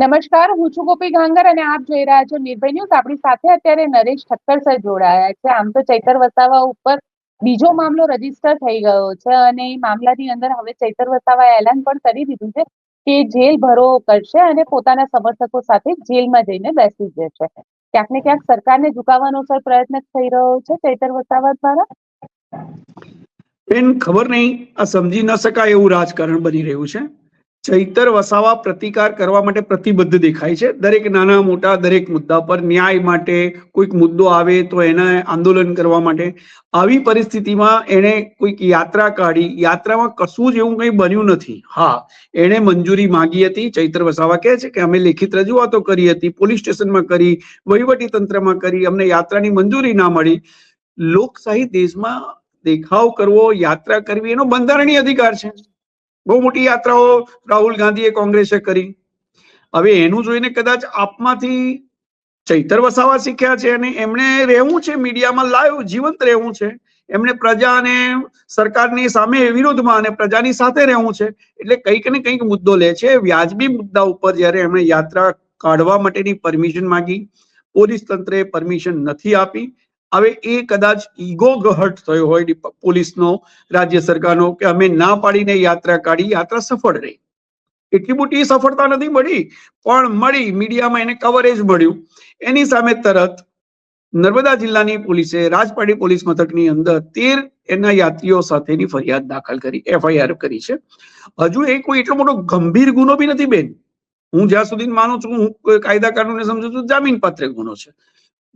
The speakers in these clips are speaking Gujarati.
નમસ્કાર, હું છું ગોપી ગાંગર અને આપ જોઈ રહ્યા છો નિર્ભય ન્યૂઝ. આપણી સાથે અત્યારે નરેશ ઠક્કર સર જોડાયા છે. આમ તો ચૈતર વસાવા ઉપર બીજો મામલો રજિસ્ટર થઈ ગયો છે અને એ મામલાની અંદર હવે ચૈતર વસાવાએ એલાન પણ કરી દીધું છે કે જેલ ભરો કરશે અને પોતાના સમર્થકો સાથે જેલમાં જઈને બેસી જશે. ક્યાંક ને ક્યાંક સરકારને ઝુકાવવાનો સર પ્રયત્ન થઈ રહ્યો છે ચૈતર વસાવા દ્વારા. બેન, ખબર નહીં, આ સમજી ન શકાય એવું રાજકારણ બની રહ્યું છે. ચૈતર વસાવા પ્રતિકાર કરવા માટે પ્રતિબદ્ધ દેખાય છે. દરેક નાના મોટા દરેક મુદ્દા પર ન્યાય માટે કોઈક મુદ્દો આવે તો એને આંદોલન કરવા માટે. આવી પરિસ્થિતિમાં એણે કોઈક યાત્રા કાઢી. યાત્રામાં કશું જ એવું કંઈ બન્યું નથી. હા, એણે મંજૂરી માંગી હતી. ચૈતર વસાવા કહે છે કે અમે લેખિત રજૂઆતો કરી હતી, પોલીસ સ્ટેશનમાં કરી, વહીવટી તંત્રમાં કરી. અમને યાત્રાની મંજૂરી ના મળી. લોકશાહી દેશમાં દેખાવ કરવો, યાત્રા કરવી એનો બંધારણીય અધિકાર છે. બહુ મોટી યાત્રાઓ રાહુલ ગાંધીએ કોંગ્રેસે કરી. હવે એનું જોઈને કદાચ આપમાંથી ચૈતર વસાવા શીખ્યા છે અને એમણે રહેવું છે, મીડિયામાં લાઈવ જીવંત રહેવું છે. એમણે પ્રજા અને સરકારની સામે વિરોધમાં અને પ્રજાની સાથે રહેવું છે. એટલે કંઈક ને કંઈક મુદ્દો લે છે. વ્યાજબી મુદ્દા ઉપર જ્યારે એમણે યાત્રા કાઢવા માટેની પરમિશન માંગી, પોલીસ તંત્રે પરમિશન નથી આપી. હવે એ કદાચ ઈગો ગહટ થયો હોય પોલીસનો, રાજ્ય સરકારનો કે અમે ના પાડીને યાત્રા કાઢી, યાત્રા સફળ રહી. એટલી મોટી સફળતા નથી મળી, પણ મળી, મીડિયામાં એને કવરેજ મળ્યું. એની સામે તરત નર્મદા જિલ્લાની પોલીસે, રાજપાડી પોલીસ મથકની અંદર તેર એના યાત્રીઓ સાથેની ફરિયાદ દાખલ કરી, એફઆઈઆર કરી છે. હજુ એ કોઈ એટલો મોટો ગંભીર ગુનો બી નથી બેન. હું જ્યાં સુધી માનું છું, હું કાયદા કાનૂને સમજુ છું, જામીન પાત્ર ગુનો છે.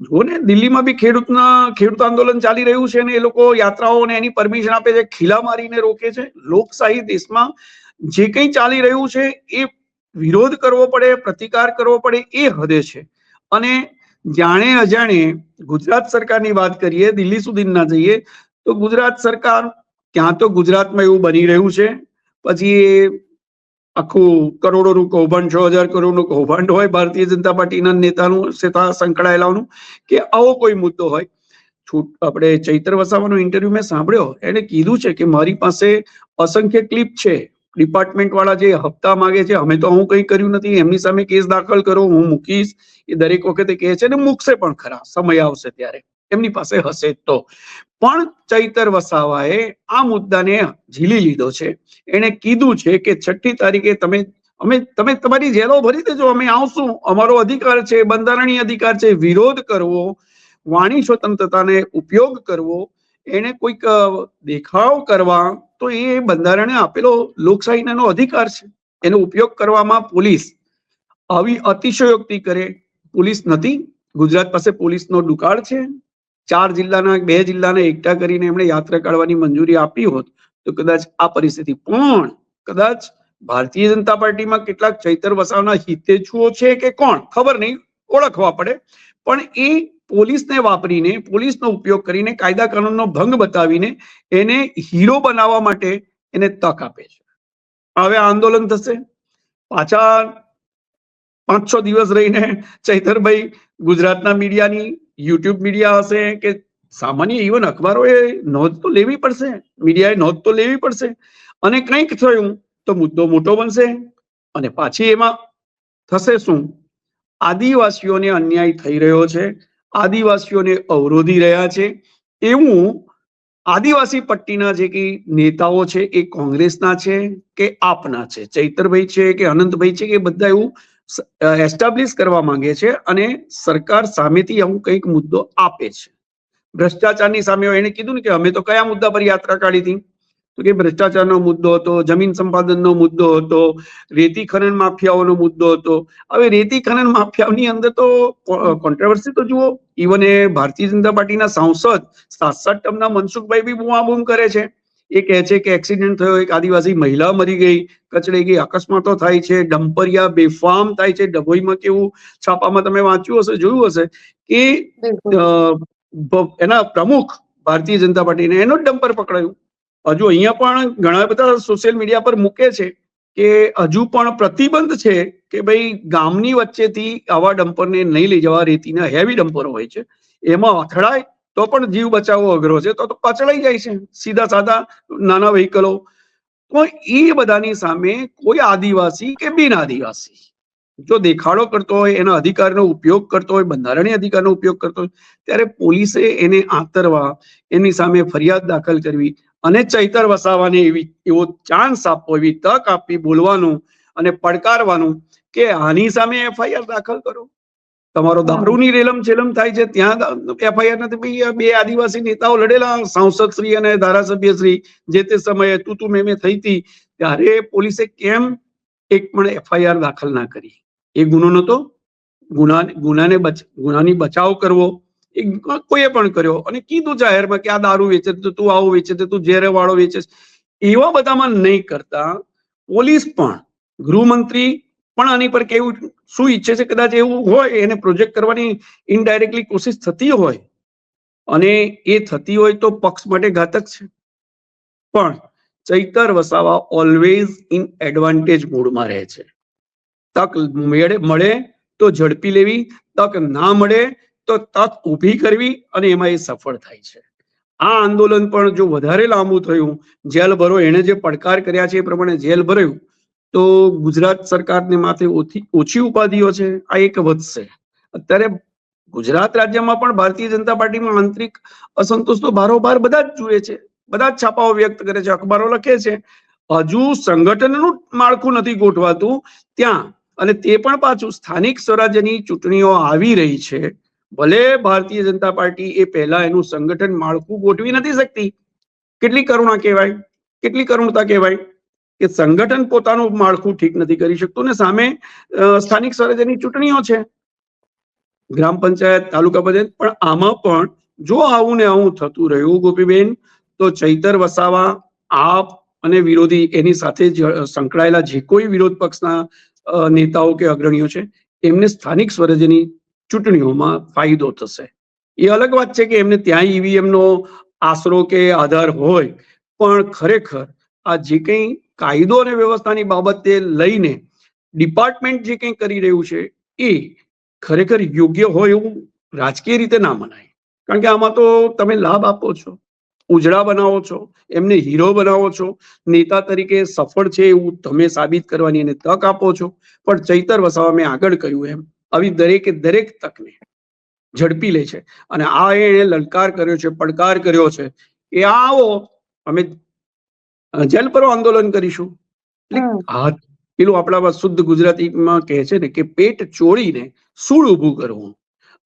જો ને દિલ્હીમાં બી ખેડૂતના, ખેડૂત આંદોલન ચાલી રહ્યું છે અને એ લોકો યાત્રાઓને એની પરમિશન આપે છે, ખીલા મારીને રોકે છે. લોકશાહી દેશમાં જે કંઈ ચાલી રહ્યું છે, એ વિરોધ કરવો પડે, પ્રતિકાર કરવો પડે, એ હદે છે. અને જાણે અજાણે ગુજરાત સરકારની વાત કરીએ, દિલ્હી સુધી ના જઈએ, તો ગુજરાત સરકાર, ક્યાં તો ગુજરાતમાં એવું બની રહ્યું છે. પછી આખું કરોડોનું કૌભાંડ, છ હજાર કરોડનું કૌભાંડ હોય ભારતીય જનતા પાર્ટીના નેતાનું સેતા સંકળાયેલાનું કે આવો કોઈ મુદ્દો હોય. છૂટ, આપણે ચૈત્ર વસાવાનો ઇન્ટરવ્યુ મેં સાંભળ્યો. એને કીધું છે કે મારી પાસે અસંખ્ય ક્લિપ છે. ડિપાર્ટમેન્ટ વાળા જે હપ્તા માંગે છે, અમે તો હું કંઈ કર્યું નથી. એમની સામે કેસ દાખલ કરો, હું મૂકીશ. એ દરેક વખતે કહે છે ને, મૂકશે પણ ખરા. સમય આવશે ત્યારે. એમની પાસે હશે તો. પણ ચૈતર વસાવાએ આ મુદ્દાને ઝીલી લીધો છે. એને કીધું છે કે છઠ્ઠી તારીખે તમે, અમે, તમે તમારી જેલો ભરી દેજો, અમે આવશું. અમારો અધિકાર છે, બંધારણીય અધિકાર છે, વિરોધ કરવો, વાણી સ્વતંત્રતાને ઉપયોગ કરવો. એને કોઈક દેખાવ કરવા તો એ બંધારણે આપેલો લોકશાહીનો અધિકાર છે. એનો ઉપયોગ કરવામાં પોલીસ આવી અતિશયોક્તિ કરે. પોલીસ નથી. ગુજરાત પાસે પોલીસનો દુકાળ છે. ચાર જિલ્લાના બે જિલ્લાને એકઠા કરીને એમણે યાત્રા કાઢવાની મંજૂરી આપી હોત, તો કદાચ આ પરિસ્થિતિ. પણ કદાચ ભારતીય જનતા પાર્ટીમાં કેટલાક ચૈતર વસાવના હિતેચ્છુઓ છે કે કોણ? ખબર નહીં, ઓળખવા પડે. પણ એ પોલીસને વાપરીને, પોલીસનો ઉપયોગ કરીને કાયદા કાનૂનનો ભંગ બતાવીને એને હીરો બનાવવા માટે એને તક આપે છે. હવે આંદોલન થશે. પાછા પાંચ, છ દિવસ રહીને ચૈતરભાઈ ગુજરાતના મીડિયાની યુટ્યુબ મીડિયા હશે કે સામાન્ય ઇવન અખબારોએ નોંધ તો લેવી પડશે, મીડિયાએ નોંધ તો લેવી પડશે. અને કંઈક થયું તો મુદ્દો મોટો બનશે અને પાછી એમાં થશે શું? આદિવાસીઓને અન્યાય થઈ રહ્યો છે, આદિવાસીઓને અવરોધી રહ્યા છે. એવું આદિવાસી પટ્ટીના જે કે નેતાઓ છે એ કોંગ્રેસના છે કે આપના છે? ચૈતરભાઈ છે કે અનંતભાઈ છે કે બધા એવું એસ્ટાબ્લિશ કરવા માંગે છે અને સરકાર સામેથી આવું કંઈક મુદ્દો આપે છે. ભ્રષ્ટાચારની સામે એને કીધું ને કે અમે તો કયા મુદ્દા પર યાત્રા કાઢી હતી? તો કે ભ્રષ્ટાચારનો મુદ્દો હતો, જમીન સંપાદનનો મુદ્દો હતો, રેતી ખનન માફિયાઓનો મુદ્દો હતો. હવે રેતી ખનન માફિયાઓની અંદર તો કોન્ટ્રાવર્સી તો જુઓ. ઇવન એ ભારતીય જનતા પાર્ટીના સાંસદ સાત સાત ટર્મના મનસુખભાઈ બી બૂમાબૂમ કરે છે. એ કહે છે કે એક્સિડન્ટ થયો એક આદિવાસી મહિલા મરી ગઈ. કચડાઈ ગઈ. અકસ્માતો થાય છે. ડમ્પરિયા બેફામ થાય છે. ડભોઈમાં કેવું? છાપામાં તમે વાંચ્યું હશે જોયું હશે કે એના પ્રમુખ ભારતીય જનતા પાર્ટીને એનો જ ડમ્પર પકડાયું. હજુ અહીંયા પણ ઘણા બધા સોશિયલ મીડિયા પર મૂકે છે કે હજુ પણ પ્રતિબંધ છે કે ભાઈ ગામની વચ્ચેથી આવા ડમ્પરને નહીં લઈ જવા રેતીના હેવી ડમ્પરો હોય છે. એમાં અથડાય તો પણ જીવ બચાવવો અઘરો છે. તો કચડાઈ જાય છે. સીધા સાધા નાના વ્હીકલો તો એ બધાની સામે કોઈ આદિવાસી કે બિન આદિવાસી? જો દેખાડો કરતો હોય, એના અધિકારનો ઉપયોગ કરતો હોય, બંધારણીય અધિકારનો ઉપયોગ કરતો હોય, ત્યારે પોલીસે એને આંતરવા, એની સામે ફરિયાદ દાખલ કરવી અને ચૈતર વસાવાને એવી, એવો ચાન્સ આપવો, એવી તક આપવી, બોલવાનું અને પડકારવાનું કે આની સામે એફઆઈઆર દાખલ કરો. તમારો દારૂની રેલમ છેલમ થાય છે ત્યાં એફઆઈઆર નથી. ભાઈ બે આદિવાસી નેતાઓ લડેલા સાંસદ શ્રી અને ધારાસભ્ય શ્રી જે તે સમયે તું તું મેં થઈ હતી ત્યારે પોલીસે કેમ એક પણ એફઆઈઆર દાખલ ના કરી? એ ગુનો નતો ગુના ગુનાને ગુનાની બચાવ કરવો? એ કોઈએ પણ કર્યો? અને કીધું જાહેરમાં કે આ દારૂ વેચે તો તું આવું વેચે તો તું ઝેરે વાળો વેચે એવા બધામાં નહીં કરતા પોલીસ પણ ગૃહમંત્રી પણ આની પર કેવું શું ઈચ્છે છે? કદાચ એવું હોય, એને પ્રોજેક્ટ કરવાની ઇનડાયરેક્ટલી કોશિશ થતી હોય, અને એ થતી હોય તો પક્ષ માટે ઘાતક છે. પણ Chaitar Vasava always in advantage મૂડમાં રહે છે. તક મેળે, મળે તો ઝડપી લેવી, તક ના મળે તો તક ઊભી કરવી, અને એમાં એ સફળ થાય છે. આ આંદોલન પણ જો વધારે લાંબુ થયું, જેલ ભરો એણે જે પડકાર કર્યા છે એ પ્રમાણે જેલ ભર્યું તો ગુજરાત સરકારને માથે ઓછી ઉપાધિઓ છે. આ એક વધશે. અત્યારે ગુજરાત રાજ્યમાં પણ ભારતીય જનતા પાર્ટીમાં આંતરિક અસંતોષ તો બારોબાર બધા જ જુએ છે. બધા જ છાપાઓ વ્યક્ત કરે છે. અખબારો લખે છે. હજુ સંગઠનનું માળખું નથી ગોઠવાતું ત્યાં. અને તે પણ પાછું સ્થાનિક સ્વરાજ્યની ચૂંટણીઓ આવી રહી છે. ભલે ભારતીય જનતા પાર્ટી એ પહેલા એનું સંગઠન માળખું ગોઠવી નથી શકતી. કેટલી કરુણા કહેવાય? કેટલી કરુણતા કહેવાય? કે સંગઠન પોતાનું માળખું ઠીક નથી કરી શકતું ને સામે સ્થાનિક સ્વરાજ્યની ચૂંટણીઓ છે. ગ્રામ પંચાયત, તાલુકા પંચાયત, પણ આમાં પણ જો આવું ને આવું થતું રહ્યું, ગોપીબેન, તો ચૈતર વસાવા, આપ અને વિરોધી એની સાથે સંકળાયેલા જે કોઈ વિરોધ પક્ષના નેતાઓ કે અગ્રણીઓ છે, એમને સ્થાનિક સ્વરાજ્યની ચૂંટણીઓમાં ફાયદો થશે. એ અલગ વાત છે કે એમને ત્યાં ઈવીએમ નો આશરો કે આધાર હોય, પણ ખરેખર આ જે કંઈ કાયદો અને વ્યવસ્થાની બાબતે લઈને ડિપાર્ટમેન્ટ જે કંઈ કરી રહ્યું છે, એ ખરેખર યોગ્ય હોય એવું રાજકીય રીતે ના મનાય. કારણ કે આમાં તો તમે લાભ આપો છો, ઉજળા બનાવો છો, એમને હીરો બનાવો છો, નેતા તરીકે સફળ છે એવું તમે સાબિત કરવાની એને તક આપો છો, પણ ચૈતર વસાવા મેં આગળ કહ્યું એમ, આવી દરેકે દરેક તકને ઝડપી લે છે. અને આ એણે લલકાર કર્યો છે, પડકાર કર્યો છે. એ આવો, અમે જેલ પર આંદોલન કરીશું. એટલે પેલું આપણામાં શુદ્ધ ગુજરાતીમાં કહે છે ને કે પેટ ચોળીને સૂળ ઊભું કરવું.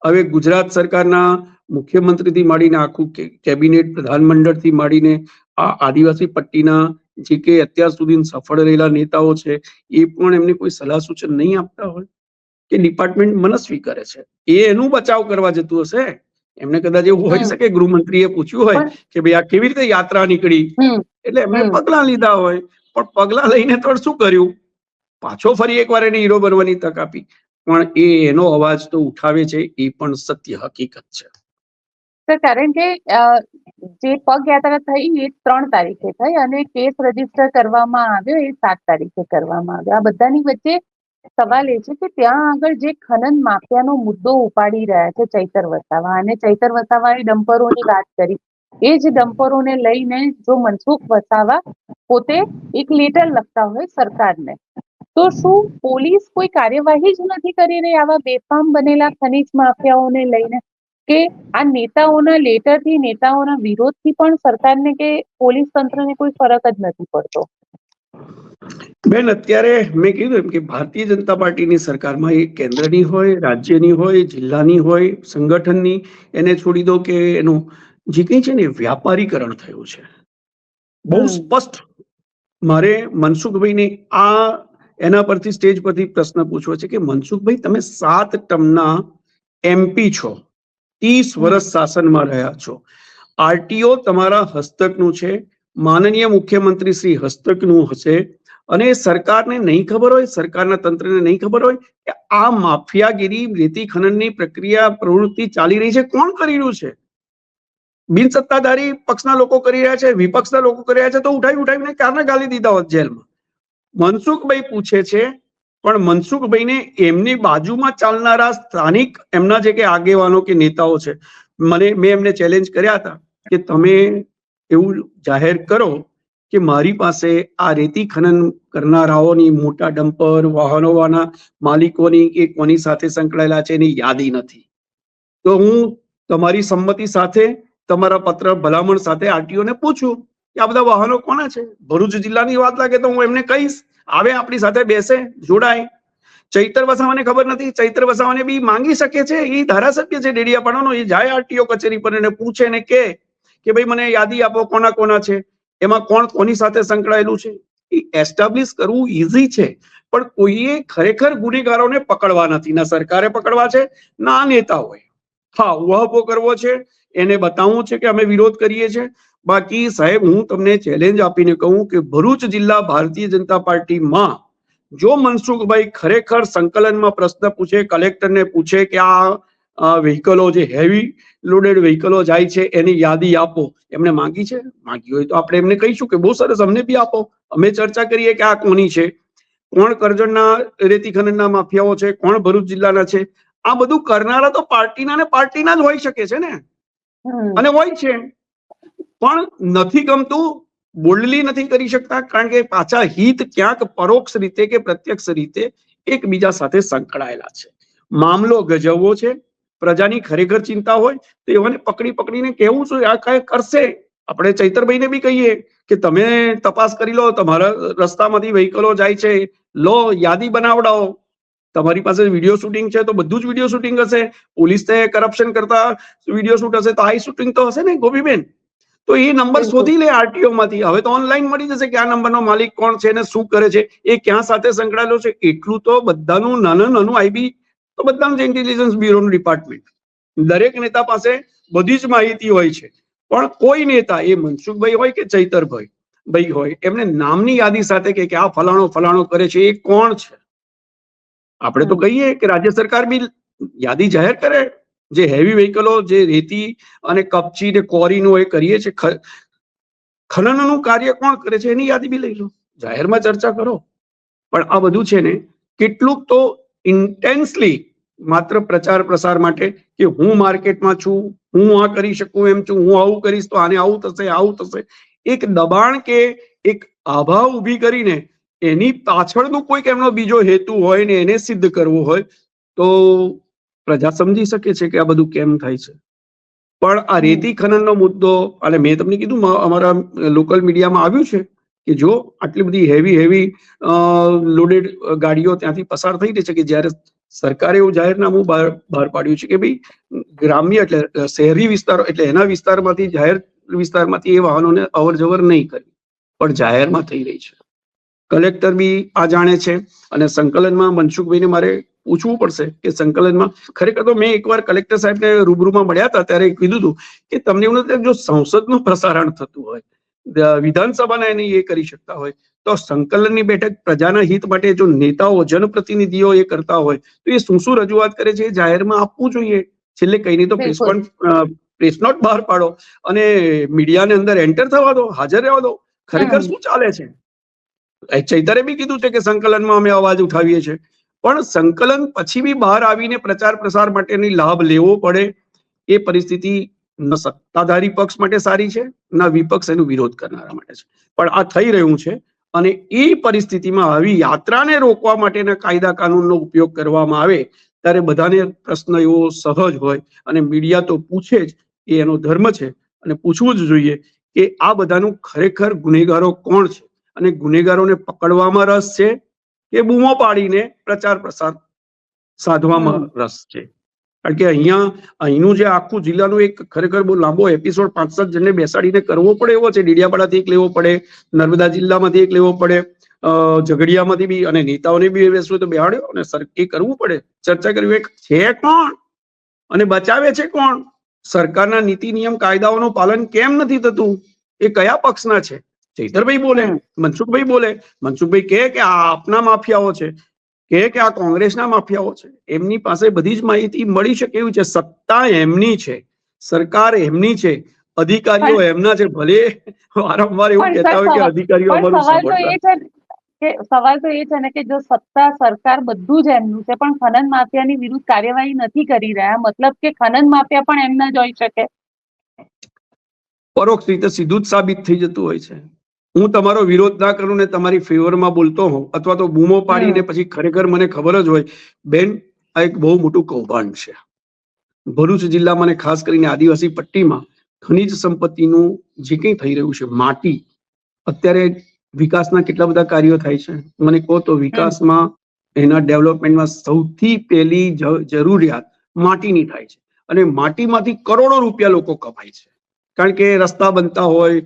હવે ગુજરાત સરકારના મુખ્યમંત્રીથી માંડીને આખું કેબિનેટ પ્રધાનમંડળથી માંડીને આ આદિવાસી પટ્ટીના જે કે અત્યાર સુધી સફળ રહેલા નેતાઓ છે એ પણ એમને કોઈ સલાહ સૂચન નહીં આપતા હોય કે ડિપાર્ટમેન્ટ મનસ્વી કરે છે. એ એનું બચાવ કરવા જતું હશે? એમને કદાચ એવું હોઈ. શકે ગૃહમંત્રીએ પૂછ્યું હોય કે ભાઈ આ કેવી રીતે યાત્રા નીકળી? એટલે એમણે પગલા લીધા હોય. પણ પગલા લઈને તો શું કર્યું? પાછો ફરી એકવાર એને હીરો બનવાની તક આપી. પણ એ એનો અવાજ તો ઉઠાવે છે એ પણ સત્ય હકીકત છે. કારણ કે જે પગયાત્રા થઈ એ ત્રણ તારીખે થઈ અને કેસ રજિસ્ટર કરવામાં આવ્યો એ સાત તારીખે કરવામાં આવ્યો. આ બધાની વચ્ચે સવાલ એ છે કે ત્યાં આગળ જે ખનન માફિયાનો મુદ્દો ઉપાડી રહ્યા છે ચૈતર વસાવા અને ચૈતર વસાવાએ ડમ્પરોની વાત કરી. એ જ ડમ્પરોને લઈને જો મનસુખ વસાવા પોતે એક લેટર લખતા હોય સરકારને, તો શું પોલીસ કોઈ કાર્યવાહી જ નથી કરી રહી આવા બેફામ બનેલા ખનીજ માફિયાઓને લઈને કે આ નેતાઓના લેટરથી નેતાઓના વિરોધથી પણ સરકારને કે પોલીસ તંત્રને કોઈ ફરક જ નથી પડતો? બેન અત્યારે મેં કીધું એમ કે ભારતીય જનતા પાર્ટીની સરકારમાં એ કેન્દ્રની હોય રાજ્યની હોય જિલ્લાની હોય સંગઠનની એને છોડી દો કે એનું જે કંઈ છે ને વ્યાપારીકરણ થયું છે. બહુ સ્પષ્ટ મારે મનસુખભાઈને આ એના પરથી સ્ટેજ પરથી પ્રશ્ન પૂછવો છે કે મનસુખભાઈ તમે સાત ટર્મના એમપી છો ત્રીસ વર્ષ શાસનમાં રહ્યા છો. આરટીઓ તમારા હસ્તકનું છે માનનીય મુખ્યમંત્રી શ્રી હસ્તકનું હશે અને સરકારને નહીં ખબર હોય, સરકારના તંત્રને નહીં ખબર હોય કે આ માફિયાગીરી, રેતી ખનનની પ્રક્રિયા પ્રવૃત્તિ ચાલી રહી છે. કોણ કરી રહ્યું છે? બિન સત્તાધારી પક્ષના લોકો કરી રહ્યા છે, વિપક્ષના લોકો કરી રહ્યા છે. તો ઉઠાવી ઉઠાવીને કારણે ગાલી દીધા હોત જેલમાં? મનસુખભાઈ પૂછે છે, પણ મનસુખભાઈને એમની બાજુમાં ચાલનારા સ્થાનિક એમના જે કે આગેવાનો કે નેતાઓ છે, મને, મેં એમને ચેલેન્જ કર્યા હતા કે તમે એવું જાહેર કરો કે મારી પાસે આ રેતી ખનન કરનારાઓની મોટા ડમ્પર વાહનોના માલિકોની કે કોની સાથે સંકળાયેલા છે એની યાદી નથી. તો હું તમારી સંમતિ સાથે, તમારા પત્ર ભલામણ સાથે આરટીઓ ને પૂછું કે આ બધા વાહનો કોના છે? ભરૂચ જિલ્લાની વાત લાગે તો હું એમને કહીશ. આવે આપણી સાથે બેસે, જોડાય. ચૈતર વસાવાને ખબર નથી. ચૈતર વસાવાને બી માંગી શકે છે. એ ધારાસભ્ય છે, ડેડિયાપાડાનો. એ જાય આરટીઓ કચેરી પર એને પૂછે ને કે કે ભાઈ મને યાદી આપો કોના કોના છે? એમાં કોણ કોની સાથે સંકળાયેલું છે? એ એસ્ટાબ્લિશ કરવું ઈઝી છે. પણ કોઈએ ખરેખર ગુનેગારોને પકડવા નથી. ના સરકારે પકડવા છે, ના નેતાઓએ. હા ઉહાપો કરવો છે એને બતાવવું છે કે અમે વિરોધ કરીએ છીએ બાકી સાહેબ હું તમને ચેલેન્જ આપીને કહું કે ભરૂચ જિલ્લા ભારતીય જનતા પાર્ટીમાં જો મનસુખભાઈ ખરેખર સંકલનમાં પ્રશ્ન પૂછે કલેક્ટરને પૂછે કે આ વ્હીકલો જે હેવી લોડેડ વ્હીકલો જાય છે એની યાદી આપો. એમને માંગી છે? માંગી હોય તો આપણે એમને કહીશું કે બહુ સરસ અમને બી આપો. અમે ચર્ચા કરીએ કે આ કોની છે? કોણ કરજણના રેતી ખનનના માફિયાઓ છે? કોણ ભરૂચ જિલ્લાના છે? આ બધું કરનારા તો પાર્ટીના ને પાર્ટીના જ હોઈ શકે છે ને? અને હોય છે. પણ નથી ગમતું બોલ્ડલી નથી કરી શકતા કારણ કે પાછા હિત ક્યાંક પરોક્ષ રીતે કે પ્રત્યક્ષ રીતે એકબીજા સાથે સંકળાયેલા છે. મામલો ગજવવો છે. પ્રજાની ખરેખર ચિંતા હોય તો એવાને પકડી પકડીને કેવું છું આ કઈ કરશે. આપણે ચૈતરભાઈને બી કહીએ કે તમે તપાસ કરી લો તમારા રસ્તામાંથી વ્હીકલો જાય છે. લો યાદી બનાવડાવો. તમારી પાસે વીડિયો શૂટિંગ છે તો બધું જ વીડિયો શૂટિંગ હશે. પોલીસ તે કરપ્શન કરતા વીડિયો શૂટ હશે તો હાઈ શૂટિંગ તો હશે ને ગોપીબેન? તો એ નંબર શોધી લે આરટીઓ માંથી. હવે તો ઓનલાઈન મળી જશે કે આ નંબરનો માલિક કોણ છે ને શું કરે છે એ ક્યાં સાથે સંકળાયેલો છે. એટલું તો બધાનું નાનું નાનું આઈબી તો બધાનું જ ઇન્ટેલિજન્સ બ્યુરોનું ડિપાર્ટમેન્ટ દરેક નેતા પાસે બધી જ માહિતી હોય છે. પણ કોઈ નેતા, એ મનસુખભાઈ હોય કે ચૈતરભાઈ? ભાઈ હોય. એમને નામની યાદી સાથે કે આ ફલાણો ફલાણો કરે છે, એ કોણ છે? આપણે તો કહીએ કે રાજ્ય સરકાર બી યાદી જાહેર કરે. જે હેવી વ્હીકલો જે રેતી અને કપચી ને કોરીનું એ કરીએ છે ખનનનું કાર્ય કોણ કરે છે, એની યાદી બી લઈ લો. જાહેરમાં ચર્ચા કરો. પણ આ બધું છે ને, કેટલુંક તો ઇન્ટેન્સલી માત્ર પ્રચાર પ્રસાર માટે કે હું માર્કેટમાં છું, હું આ કરી શકું એમ છું, હું આવું કરીશ તો આને આવું થશે આવું થશે. એક દબાણ કે એક આભા ઊભી કરીને એની પાછળનું કોઈક એમનો બીજો હેતુ હોય ને એને સિદ્ધ કરવો હોય, તો પ્રજા સમજી શકે છે કે આ બધું કેમ થાય છે. પણ આ રેતી ખનનનો મુદ્દો, અને મેં તમને કીધું અમારા લોકલ મીડિયામાં આવ્યું છે કે જો આટલી બધી હેવી હેવી લોડેડ ગાડીઓ ત્યાંથી પસાર થઈ રહી છે કે જ્યારે સરકારે એવું જાહેરનામું બહાર બહાર પાડ્યું છે કે ભાઈ, ગ્રામ્ય એટલે શહેરી વિસ્તારો એટલે એના વિસ્તારમાંથી, જાહેર વિસ્તારમાંથી એ વાહનોને અવર જવર નહીં કરવી. પણ જાહેરમાં થઈ રહી છે. કલેક્ટર બી આ જાણે છે અને સંકલનમાં મનસુખભાઈને મારે પૂછવું પડશે કે સંકલનમાં, ખરેખર તો મેં એકવાર કલેક્ટર સાહેબને રૂબરૂમાં મળ્યા હતા ત્યારે કીધું હતું કે તમને એવું નથી જો સંસદનું પ્રસારણ થતું હોય વિધાનસભાના એને એ કરી શકતા હોય. તો સંકલનની બેઠક પ્રજાના હિત માટે જો નેતાઓ જનપ્રતિનિધિઓ એ કરતા હોય તો એ શું શું રજૂઆત કરે છે એ જાહેરમાં આપવું જોઈએ. છેલ્લે કઈ નહીં તો પ્રેસ. પ્રેસ નોટ બહાર પાડો અને મીડિયાને અંદર એન્ટર થવા દો હાજર રહેવા દો. ખરેખર શું ચાલે છે? ચૈતરે બી કીધું છે કે સંકલનમાં અમે અવાજ ઉઠાવીએ છીએ. પણ સંકલન પછી બી બહાર આવીને પ્રચાર પ્રસાર માટેની લાભ લેવો પડે એ પરિસ્થિતિ ન સત્તાધારી પક્ષ માટે સારી છે ના વિપક્ષ એનો વિરોધ કરનારા માટે છે. પણ આ થઈ રહ્યું છે અને એ પરિસ્થિતિમાં આવી યાત્રાને રોકવા માટેના કાયદા કાનૂનનો ઉપયોગ કરવામાં આવે ત્યારે બધાને પ્રશ્ન એવો સહજ હોય અને મીડિયા તો પૂછે જ એ એનો ધર્મ છે અને પૂછવું જ જોઈએ કે આ બધાનું ખરેખર ગુનેગારો કોણ છે અને ગુનેગારોને પકડવામાં રસ છે કે બૂમો પાડીને પ્રચાર પ્રસાર સાધવામાં રસ છે? કારણ કે અહીંયા અહીંનું જે આખું જિલ્લાનું એક ખરેખર બહુ લાંબો એપિસોડ પાંચ સાત જણને બેસાડીને કરવો પડે એવો છે. ડેડિયાપાડાથી એક લેવો પડે નર્મદા જિલ્લામાંથી એક લેવો પડે ઝઘડિયામાંથી બી અને નેતાઓને બી બેસવું તો બેહાડ્યો અને સર એ કરવું પડે. ચર્ચા કરવી એક છે કોણ? અને બચાવે છે કોણ? સરકારના નીતિ નિયમ કાયદાઓનું પાલન કેમ નથી થતું? એ કયા પક્ષના છે? ચૈતરભાઈ બોલે મનસુખભાઈ બોલે. મનસુખભાઈ કહે કે આ આપના માફિયાઓ છે. કહે કે આ કોંગ્રેસના માફિયાઓ છે. એમની પાસે બધી જ માહિતી મળી શકે એવું છે? સત્તા એમની છે. સરકાર એમની છે. અધિકારીઓ એમના છે. ભલે વારંવાર એવું કહેતા હોય કે અધિકારીઓ અમારું સવાલ તો એ છે ને કે સવાલ તો એ છે ને કે જો સત્તા સરકાર બધું જ એમનું છે પણ ખનન માફિયાની વિરુદ્ધ કાર્યવાહી નથી કરી રહ્યા. મતલબ કે ખનન માફિયા પણ એમના જ હોઈ શકે. પરોક્ષ રીતે સીધું જ સાબિત થઈ જતું હોય છે. હું તમારો વિરોધ ના કરું ને તમારી ફેવરમાં બોલતો હોઉં અથવા તો બૂમો પાડીને પછી ખરેખર મને ખબર જ હોય બેન આ એક બહુ મોટું કૌભાંડ છે. ભરૂચ જિલ્લામાં અને ખાસ કરીને આદિવાસી પટ્ટીમાં ખનિજ સંપત્તિનું જે કંઈ થઈ રહ્યું છે માટી અત્યારે વિકાસના કેટલા બધા કાર્યો થાય છે. મને કહો તો વિકાસમાં એના ડેવલપમેન્ટમાં સૌથી પહેલી જરૂરિયાત માટીની થાય છે. અને માટીમાંથી કરોડો રૂપિયા લોકો કમાય છે. કારણ કે રસ્તા બનતા હોય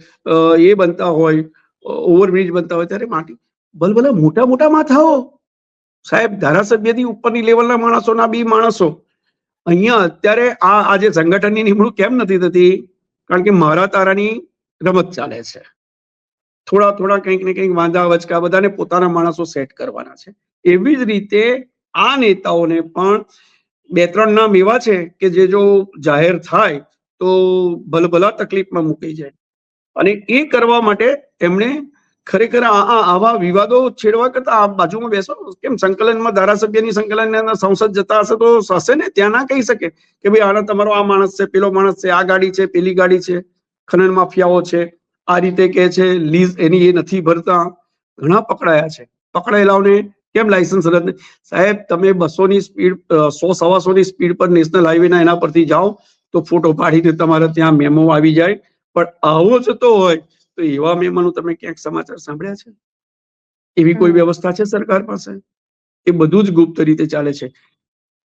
એ બનતા હોય ઓવરબ્રિજ બનતા હોય ત્યારે માટી. ભલભલા મોટા મોટા માથાઓ. સાહેબ ધારાસભ્યથી ઉપરની લેવલના માણસોના બી માણસો. અહીંયા અત્યારે આ આજે સંગઠનની નિમણૂક કેમ નથી થતી? કારણ કે મારા તારાની રમત ચાલે છે. થોડા થોડા કંઈક ને કંઈક વાંધા વચકા બધાને પોતાના માણસો સેટ કરવાના છે. એવી જ રીતે આ નેતાઓને પણ બે ત્રણ નામ એવા છે કે જે જો જાહેર થાય તો ભલભલા તકલીફમાં મૂકી જાય. અને એ કરવા માટે એમણે ખરેખર આવા વિવાદો છેડવા કરતા આ બાજુમાં બેસો. કેમ સંકલનમાં ધારાસભ્યની સંકલન સંસદ જતા હશે તો હશે ને? ત્યાં ના કહી શકે કે ભાઈ, આના તમારો આ માણસ છે, પેલો માણસ છે, આ ગાડી છે, પેલી ગાડી છે, ખનન માફિયાઓ છે, આ રીતે કે છે, લીઝ એની એ નથી ભરતા. ઘણા પકડાયા છે. પકડાયેલાઓને કેમ લાયસન્સ રદ સાહેબ, તમે બસો ની સ્પીડ સો સવાસો ની સ્પીડ પર નેશનલ હાઈવે ના એના પરથી જાઓ તો ફોટો પાડીને તમારે ત્યાં મેમો આવી જાય. પણ આવો જતો હોય તો એવા મહેમાનો તમે ક્યાંક સમાચાર સાંભળ્યા છે? એવી કોઈ વ્યવસ્થા છે સરકાર પાસે? એ બધું જ ગુપ્ત રીતે ચાલે છે.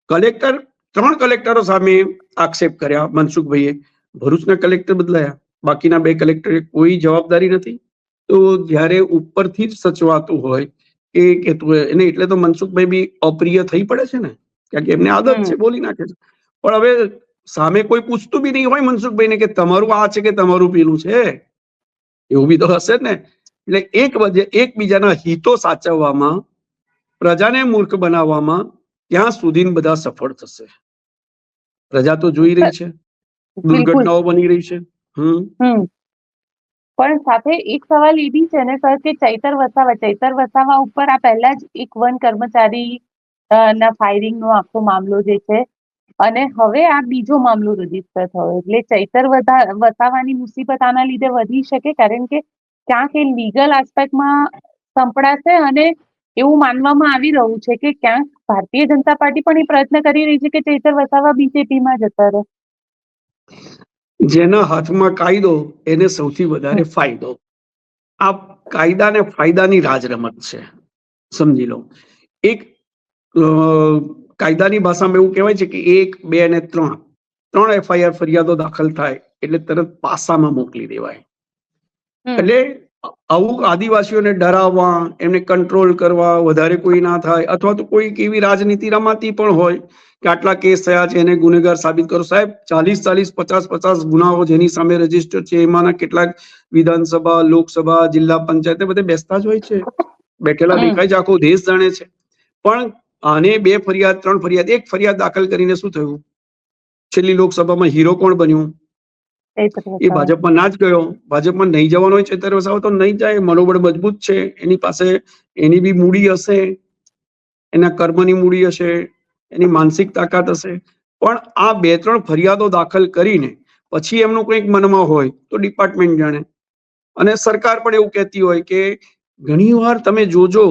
કલેક્ટર ત્રણ કલેક્ટરો સામે આક્ષેપ કર્યા મનસુખભાઈએ. ભરૂચના કલેક્ટર બદલાયા. બાકીના બે કલેક્ટરે કોઈ જવાબદારી નથી. તો જ્યારે ઉપરથી જ સચવાતું હોય એ કહેતું હોય એને એટલે તો મનસુખભાઈ બી અપ્રિય થઈ પડે છે ને? કારણ કે એમને આદત છે બોલી નાખે છે. પણ હવે સામે કોઈ પૂછતું બી નહીં હોય મનસુખભાઈને કે તમારું આ છે કે તમારું પેલું છે? એવું બી તો હશે ને. એટલે એક વજે એકબીજાના હિતો સાચવવામાં પ્રજાને મૂર્ખ બનાવવામાં ત્યાં સુધી બધા સફળ થશે. પ્રજા તો જોઈ રહી છે. દુર્ઘટનાઓ બની રહી છે. હમ. હમ. પણ સાથે એક સવાલ એ બી છે ને સર કે ચૈતર વસાવા ચૈતર વસાવા ઉપર આ પહેલા જ એક વન કર્મચારી ના ફાયરિંગ નો આખો મામલો જે છે અને હવે આ બીજો મામલો રજિસ્ટર થયો. એટલે ચૈતર વસાવાની મુસીબત આના લીધે વધી શકે, કારણ કે ક્યાંક એ લીગલ આસ્પેક્ટમાં સંપડાશે અને એવું માનવામાં આવી રહ્યું છે કે ક્યાંક ભારતીય જનતા પાર્ટી પણ એ પ્રયત્ન કરી રહી છે કે ચૈતર વસાવા બીજેપીમાં જતા રહે. જેના હાથમાં કાયદો એને સૌથી વધારે ફાયદો. આ કાયદા ને ફાયદાની રાજરમત છે. સમજી લો. એક કાયદાની ભાષામાં એવું કહેવાય છે કે એક બે અને ત્રણ. ત્રણ એફઆઈઆર ફરિયાદો દાખલ થાય એટલે તરત પાસામાં મોકલી દેવાય. એટલે આવું આદિવાસીઓને ડરાવવા એમને કંટ્રોલ કરવા વધારે કોઈ ના થાય અથવા તો કોઈ એવી રાજનીતિ રમાતી પણ હોય કે આટલા કેસ થયા છે એને ગુનેગાર સાબિત કરો. સાહેબ ચાલીસ ચાલીસ પચાસ પચાસ ગુનાઓ જેની સામે રજિસ્ટર છે એમાંના કેટલાક વિધાનસભા લોકસભા જિલ્લા પંચાયત બધે બેસતા જ હોય છે. બેઠેલા. દેખાય છે આખો દેશ જાણે છે. પણ આને બે ફરિયાદ ત્રણ ફરિયાદ એક ફરિયાદ દાખલ કરીને શું થયું? છેલ્લી લોકસભામાં હીરો કોણ બન્યું? એ ભાજપમાં ના જ ગયો. ભાજપમાં નહીં જવાનો હોય ચેતર વસાવો તો નહીં જાય. મનોબળ મજબૂત છે. એની પાસે એની બી મૂડી હશે. એના કર્મની મૂડી હશે. એની માનસિક તાકાત હશે. પણ આ બે ત્રણ ફરિયાદો દાખલ કરીને પછી એમનું કંઈક મનમાં હોય તો ડિપાર્ટમેન્ટ જાણે. અને સરકાર પણ એવું કહેતી હોય કે ઘણીવાર તમે જોજો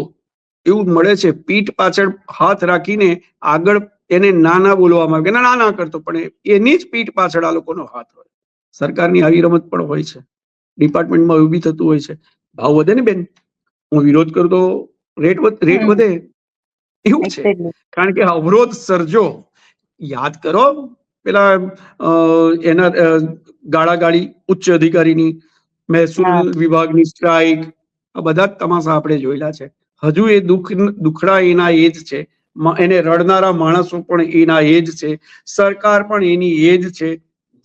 એવું મળે છે પીઠ પાછળ હાથ રાખીને આગળ એને ના ના બોલવામાં આવે કે ના ના કરતો પણ એની જ પીઠ પાછળ આ લોકોનો હાથ હોય. સરકારની આવી રમત પણ હોય છે. ડિપાર્ટમેન્ટમાં એવું બી થતું હોય છે. ભાવ વધે ને બેન? હું વિરોધ કરું તો રેટ રેટ વધે? એવું છે. કારણ કે અવરોધ સર્જો. યાદ કરો પેલા એના ગાળા ગાળાગાળી ઉચ્ચ અધિકારીની મહેસૂલ વિભાગની સ્ટ્રાઇક આ બધા જ તમાશા આપણે જોયેલા છે. હજુ એ દુઃખ દુખડા એના એ જ છે એને રડનારા માણસો પણ એના એ જ છે. સરકાર પણ એની એ જ છે.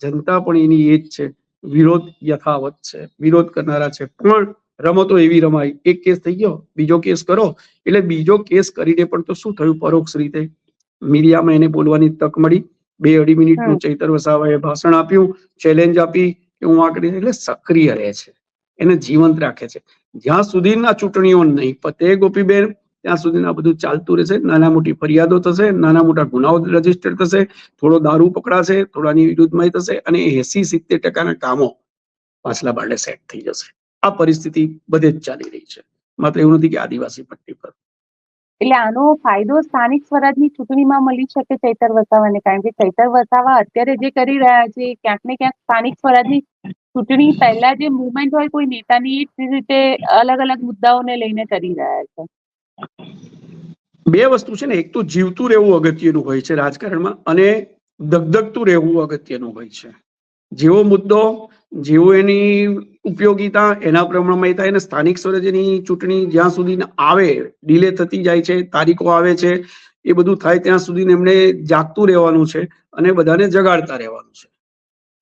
જનતા પણ એની એ જ છે. વિરોધ યથાવત છે. વિરોધ કરનારા છે. પણ રમતો એવી રમાય એક કેસ થઈ ગયો. બીજો કેસ કરો. એટલે બીજો કેસ કરીને પણ તો શું થયું પરોક્ષ રીતે? મીડિયામાં એને બોલવાની તક મળી. બે અઢી મિનિટનું. ચૈતર વસાવાએ ભાષણ આપ્યું. ચેલેન્જ આપી કે હું આ કરી એટલે સક્રિય રહે છે. એને જીવંત રાખે છે. જ્યાં સુધીના ચૂંટણીઓ નહીં. પતે ગોપીબેન, ત્યાં સુધી બધું ચાલતું રહેશે. નાના મોટી ફરિયાદો થશે, નાના મોટા ગુનાઓ રજિસ્ટર થશે, થોડો દારૂ પકડાશે, થોડાની વિરુદ્ધમાં થશે અને એસી સિત્તેર ટકાના કામો પાછલા બારણે સેટ થઈ જશે. આ પરિસ્થિતિ બધે જ ચાલી રહી છે. માત્ર એવું નથી કે આદિવાસી પટ્ટી પર. એટલે આનો ફાયદો સ્થાનિક સ્વરાજની ચૂંટણીમાં મળી શકે ચૈતર વસાવાને? કારણ કે ચૈતર વસાવા અત્યારે જે કરી રહ્યા છે, ક્યાંક ને ક્યાંક સ્થાનિક સ્વરાજની ચૂંટણી પહેલા જે મુવમેન્ટ હોય કોઈ નેતાની એ જ રીતે અલગ અલગ મુદ્દાઓને લઈને કરી રહ્યા છે. બે વસ્તુ છે ને, એક તો જીવતું રહેવું અગત્યનું હોય છે રાજકારણમાં અને ધગધગતું રહેવું અગત્યનું હોય છે. જેવો મુદ્દો, જેવો એની ઉપયોગિતા, એના પ્રમાણમાં એ થાય અને સ્થાનિક સ્વરાજ્યની ચૂંટણી જ્યાં સુધી આવે ડિલે થતી જાય છે, તારીખો આવે છે, એ બધું થાય ત્યાં સુધી એમને જાગતું રહેવાનું છે અને બધાને જગાડતા રહેવાનું છે.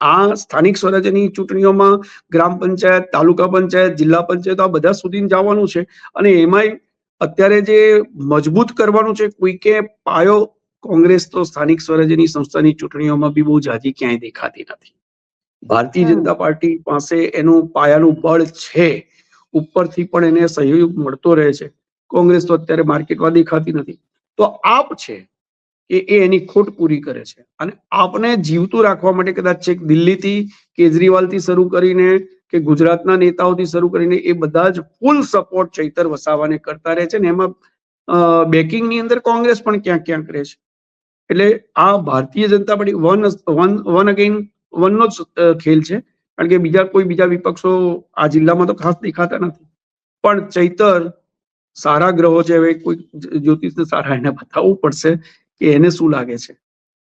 આ સ્થાનિક સ્વરાજ્યની ચૂંટણીઓમાં ગ્રામ પંચાયત તાલુકા પંચાયત જિલ્લા પંચાયત આ બધા સુધી જવાનું છે. અને એમાંય અત્યારે જે મજબૂત કરવાનું છે કોઈકે પાયો કોંગ્રેસ તો સ્થાનિક સ્વરાજ્યની સંસ્થાની ચૂંટણીઓમાં બી બહુ જાજી ક્યાંય દેખાતી નથી. ભારતીય જનતા પાર્ટી પાસે એનું પાયાનું બળ છે. ઉપરથી પણ એને સહયોગ મળતો રહે છે. કોંગ્રેસ તો અત્યારે માર્કેટમાં દેખાતી નથી. તો આપ છે એ એની ખોટ પૂરી કરે છે. અને આપને જીવતું રાખવા માટે કદાચ છેક દિલ્હીથી, કેજરીવાલથી શરૂ કરીને કે ગુજરાતના નેતાઓથી શરૂ કરીને એ બધા જ ફૂલ સપોર્ટ ચૈતર વસાવાને કરતા રહે છે ને એમાં બેકિંગની અંદર કોંગ્રેસ પણ ક્યાંક ક્યાંક રહે છે. એટલે આ Bharatiya Janata Party one one one again વનનો જ ખેલ છે. કારણ કે બીજા કોઈ બીજા વિપક્ષો આ જિલ્લામાં તો ખાસ દેખાતા નથી. પણ ચૈતર સારા ગ્રહો છે. હવે કોઈ જ્યોતિષને સારા એને બતાવવું પડશે. કે એને શું લાગે છે?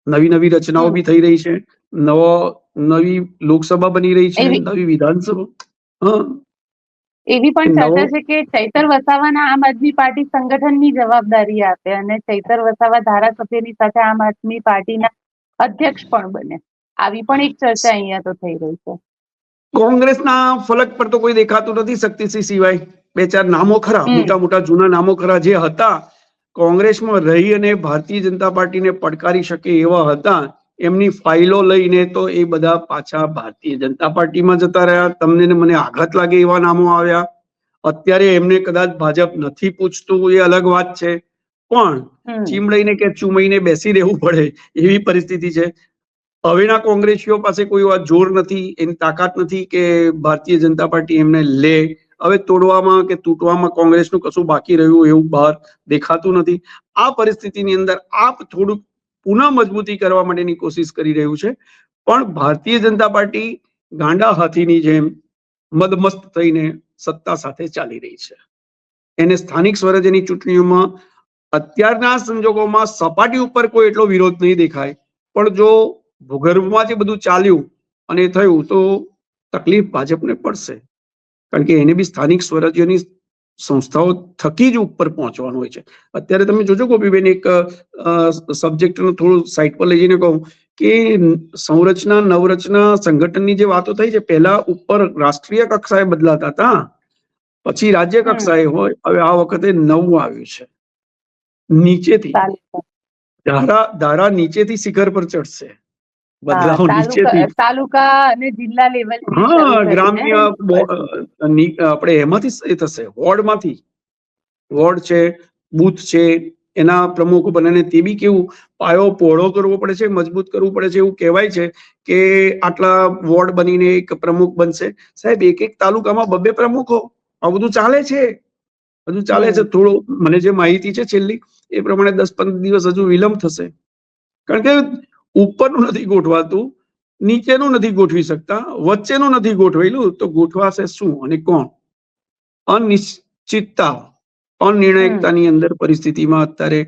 નવી નવી રચનાઓ. બી થઈ રહી છે. નવો નવી લોકસભા બની રહી છે નવી વિધાનસભા. એવી પણ ચર્ચા છે કે ચૈતર વસાવાના આમ આદમી પાર્ટી સંગઠનની જવાબદારી આપે અને ચૈતર વસાવા ધારાસભ્યની સાથે આમ આદમી પાર્ટીના અધ્યક્ષ પણ બને. આવી પણ એક ચર્ચા અહીંયા તો થઈ રહી છે. કોંગ્રેસના ફલક પર તો કોઈ દેખાતું નથી શક્તિસિંહ સિવાય. બે ચાર નામો ખરા. મોટા મોટા જૂના નામો ખરા જે હતા કોંગ્રેસમાં રહી અને ભારતીય જનતા પાર્ટીને પડકારી શકે એવા હતા એમની ફાઇલો લઈને તો એ બધા પાછા ભારતીય જનતા પાર્ટીમાં જતા રહ્યા. તમને ને મને આઘાત લાગે એવા નામો આવ્યા. અત્યારે એમને કદાચ ભાજપ નથી પૂછતું એ અલગ વાત છે. પણ હમ. ચીમડીને કે ચુમઈને બેસી રહેવું પડે એવી પરિસ્થિતિ છે. હવેના કોંગ્રેસીઓ પાસે કોઈ વાત જોર નથી એની તાકાત નથી કે ભારતીય જનતા પાર્ટી એમને લે. હવે તોડવામાં કે તૂટવામાં કોંગ્રેસનું કશું બાકી રહ્યું એવું બહાર દેખાતું નથી. આ પરિસ્થિતિની અંદર આપ થોડુંક પુનઃ મજબૂતી કરવા માટેની કોશિશ કરી રહ્યું છે. પણ ભારતીય જનતા પાર્ટી ગાંડા હાથીની જેમ મદમસ્ત થઈને સત્તા સાથે ચાલી રહી છે. એને સ્થાનિક સ્વરાજ્યની ચૂંટણીઓમાં અત્યારના સંજોગોમાં સપાટી ઉપર કોઈ એટલો વિરોધ નહીં દેખાય. પણ જો ભૂગર્ભમાં જે બધું ચાલ્યું અને થયું તો તકલીફ ભાજપને પડશે. કારણ કે એને બી સ્થાનિક સ્વરાજ્યની સંસ્થાઓ થકી જ ઉપર પહોંચવાનું હોય છે. અત્યારે તમે જોજો ગોપીબેન એક સબ્જેક્ટનું થોડું સાઈડ પર લઈ જઈને કહું કે સંરચના નવરચના સંગઠનની જે વાતો થઈ છે પહેલા ઉપર રાષ્ટ્રીય કક્ષાએ બદલાતા હતા પછી રાજ્ય. કક્ષાએ હોય હવે આ વખતે નવું આવ્યું છે. નીચેથી. ધારા ધારા નીચેથી શિખર પર ચડશે. બદલાવ નીચેથી. તાલુકા અને જિલ્લા લેવલ હા ગ્રામ્ય આપણે એમાંથી એ થશે. વોર્ડમાંથી. વોર્ડ છે બૂથ છે એના પ્રમુખ બને તે બી કેવું પાયો પહોળો કરવો પડે છે મજબૂત કરવું પડે છે એવું કહેવાય છે કે આટલા વોર્ડ બનીને એક પ્રમુખ બનશે. સાહેબ એક એક તાલુકામાં બબે પ્રમુખો. આ બધું ચાલે છે. બધું ચાલે છે. થોડું મને જે માહિતી છે છેલ્લી એ પ્રમાણે દસ પંદર દિવસ હજુ વિલંબ થશે. કારણ કે ઉપરનું નથી ગોઠવાતું નીચેનું નથી ગોઠવી શકતા વચ્ચેનું નથી ગોઠવેલું તો ગોઠવાશે શું અને કોણ? અનિશ્ચિતતા અનિર્ણાયકતાની અંદર પરિસ્થિતિમાં અત્યારે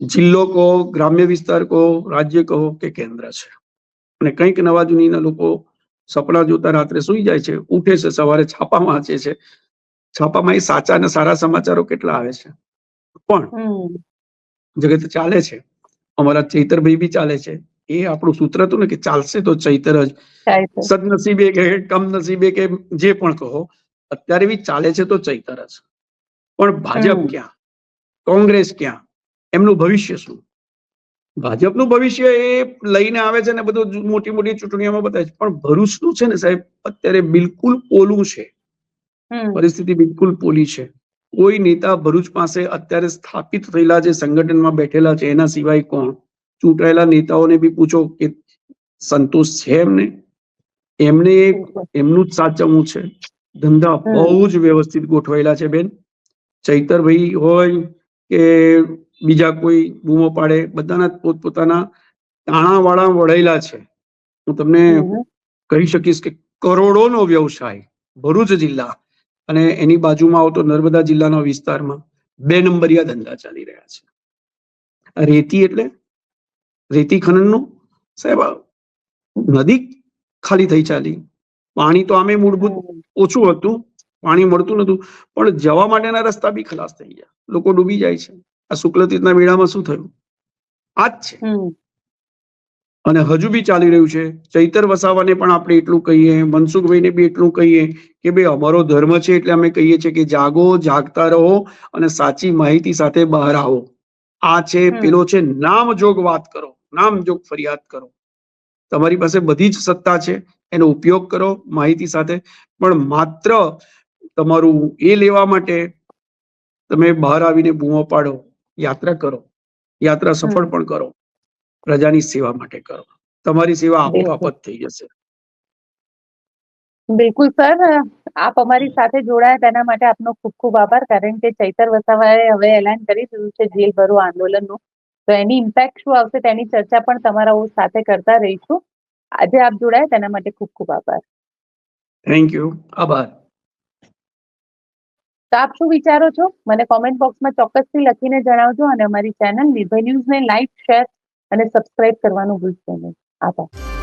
જિલ્લો કહો ગ્રામ્ય વિસ્તાર કહો રાજ્ય કહો કે કેન્દ્ર છે. અને કંઈક નવા જૂનીના લોકો સપના જોતા રાત્રે સુઈ જાય છે ઉઠે છે સવારે છાપા વાંચે છે. છાપામાં એ સાચા અને સારા સમાચારો કેટલા આવે છે? પણ જગત ચાલે છે. અમારા ચૈતરભાઈ બી ચાલે છે. એ આપણું સૂત્ર હતું ને કે ચાલશે તો ચૈતર જ. સદનસીબે કે કમનસીબે કે જે પણ કહો અત્યારે બી ચાલે છે તો ચૈતર જ. પણ ભાજપ ક્યાં? કોંગ્રેસ ક્યાં? એમનું ભવિષ્ય શું? ભાજપનું ભવિષ્ય એ લઈને આવે છે ને બધું મોટી મોટી ચૂંટણીઓમાં બતાવે છે. પણ ભરૂચનું છે ને સાહેબ અત્યારે બિલકુલ પોલું છે. પરિસ્થિતિ બિલકુલ પોલી છે. કોઈ નેતા ભરૂચ પાસે અત્યારે સ્થાપિત થયેલા જે સંગઠનમાં બેઠેલા છે એના સિવાય કોણ? ચૂંટાયેલા નેતાઓને બી પૂછો કે સંતોષ છે એમને? એમને એમનું જ સાચવવું છે. ધંધા બહુ જ વ્યવસ્થિત ગોઠવાયેલા છે બેન. ચૈતરભાઈ હોય કે બીજા કોઈ બૂમો પાડે બધાના પોતપોતાના તાણાવાળા વળેલા છે. હું તમને કહી શકીશ કે કરોડોનો વ્યવસાય ભરૂચ જિલ્લા અને એની બાજુમાં આવતો નર્મદા જિલ્લાના વિસ્તારમાં બે નંબરિયા ધંધા ચાલી રહ્યા છે. રેતી એટલે રેતી ખનનનું સાહેબ નદી ખાલી થઈ ચાલી. પાણી તો આમે મૂળભૂત ઓછું હતું પાણી મળતું નતું પણ જવા માટેના રસ્તા બી ખલાસ થઈ ગયા. લોકો ડૂબી જાય છે. આ શુક્લતીર્થના મેળામાં શું થયું? આ જ છે. અને હજુ બી ચાલી રહ્યું છે. ચૈતર વસાવાને પણ આપણે એટલું કહીએ મનસુખભાઈને બી એટલું કહીએ કે ભાઈ અમારો ધર્મ છે એટલે અમે કહીએ છીએ કે જાગો જાગતા રહો અને સાચી માહિતી સાથે બહાર આવો. આ છે પેલો છે નામજોગ વાત કરો. નામજોગ ફરિયાદ કરો. તમારી પાસે બધી જ સત્તા છે એનો ઉપયોગ કરો માહિતી સાથે. પણ માત્ર તમારું એ લેવા માટે તમે બહાર આવીને બૂમો પાડો યાત્રા કરો. યાત્રા સફળ પણ કરો. પ્રજાની સેવા માટે કરો. તમારી સેવા આપોઆપ. થઈ જશે. બિલકુલ સર આપ અમારી સાથે જોડાયા તેના માટે આપનો ખૂબ ખૂબ આભાર કારણ કે ચૈતર વસાવાએ હવે એલાન કરી દીધું છે જેલ ભરો આંદોલનનું. તો એની ઇમ્પેક્ટ શું આવશે તેની ચર્ચા પણ તમારા સાથે કરતા રહીશું. આજે આપ જોડાયા તેના માટે ખૂબ ખૂબ આભાર. થેન્ક યુ આભાર. તો આપ શું વિચારો છો? મને કોમેન્ટ બોક્સમાં ચોક્કસથી લખીને જણાવજો અને અમારી ચેનલ નિર્ભય ન્યૂઝને લાઈક શેર અને સબસ્ક્રાઇબ કરવાનું ભૂલશો નહીં. આભાર.